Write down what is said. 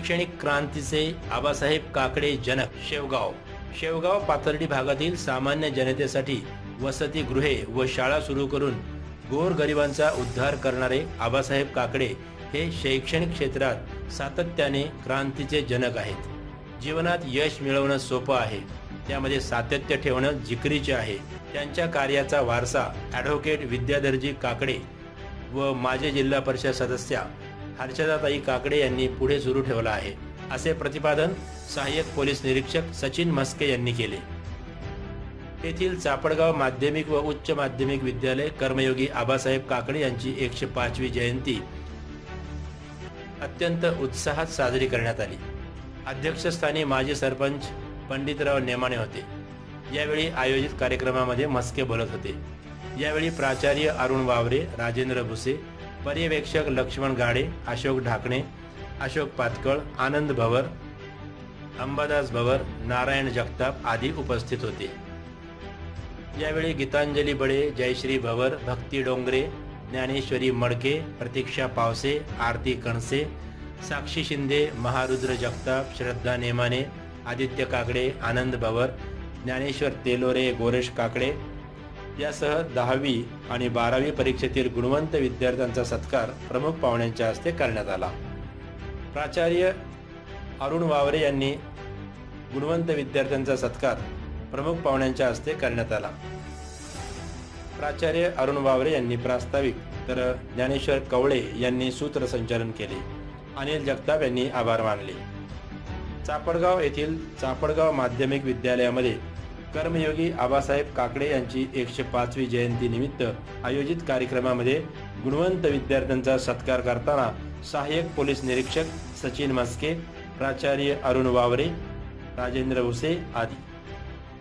शैक्षणिक क्रांतीचे आबासाहेब काकडे जनक शेवगाव. शेवगाव पाथर्डी भागातील सामान्य जनतेसाठी वसतिगृहे व शाळा सुरू करून गोरगरिबांचा उद्धार करणारे आबासाहेब काकडे हे शैक्षणिक क्षेत्रात सातत्याने क्रांतीचे जनक आहेत. जीवनात यश मिळवणं सोपं आहे. त्यामध्ये सातत्य ठेवणं जिकरीचे आहे. त्यांच्या कार्याचा वारसा ॲडव्होकेट विद्याधरजी काकडे व माजी जिल्हा परिषद सदस्या हर्षदाताई काकडे यांनी पुढे सुरू ठेवला आहे. असे प्रतिपादन सहाय्यक पोलीस निरीक्षक सचिन म्हस्के यांनी केले. येथील चापडगाव माध्यमिक व उच्च माध्यमिक विद्यालय कर्मयोगी आबासाहेब काकडे यांची एकशे पाचवी जयंती अत्यंत उत्साहात साजरी करण्यात आली. अध्यक्षस्थानी माजी सरपंच पंडितराव नेमाने होते. यावेळी आयोजित कार्यक्रमामध्ये मस्के बोलत होते. यावेळी प्राचार्य अरुण वावरे राजेंद्र भुसे पर्यवेक्षक लक्ष्मण गाडे अशोक ढाकणे अशोक पातकळ आनंद भवर अंबादास भवर नारायण जगताप आदी उपस्थित होते. यावेळी गीतांजली बडे जयश्री भवर भक्ती डोंगरे ज्ञानेश्वरी मडके प्रतीक्षा पावसे आरती कणसे साक्षी शिंदे महारुद्र जगताप श्रद्धा नेमाने आदित्य काकडे आनंद भवर ज्ञानेश्वर तेलोरे गोरेश काकडे यासह दहावी आणि बारावी परीक्षेतील गुणवंत विद्यार्थ्यांचा सत्कार प्रमुख पाहुण्यांच्या हस्ते करण्यात आला. प्राचार्य अरुण वावरे यांनी गुणवंत विद्यार्थ्यांचा सत्कार प्रमुख पाहुण्यांच्या हस्ते करण्यात आला. प्राचार्य अरुण वावरे यांनी प्रास्ताविक तर ज्ञानेश्वर कवळे यांनी सूत्रसंचालन केले. अनिल जगताप यांनी आभार मानले. चापडगाव येथील चापडगाव माध्यमिक विद्यालयामध्ये कर्मयोगी आबासाहेब काकडे यांची एकशे पाचवी जयंती निमित्त आयोजित कार्यक्रमामध्ये गुणवंत विद्यार्थ्यांचा सत्कार करताना सहाय्यक पोलीस निरीक्षक सचिन मस्के प्राचार्य अरुण वावरे राजेंद्र भुसे आदी.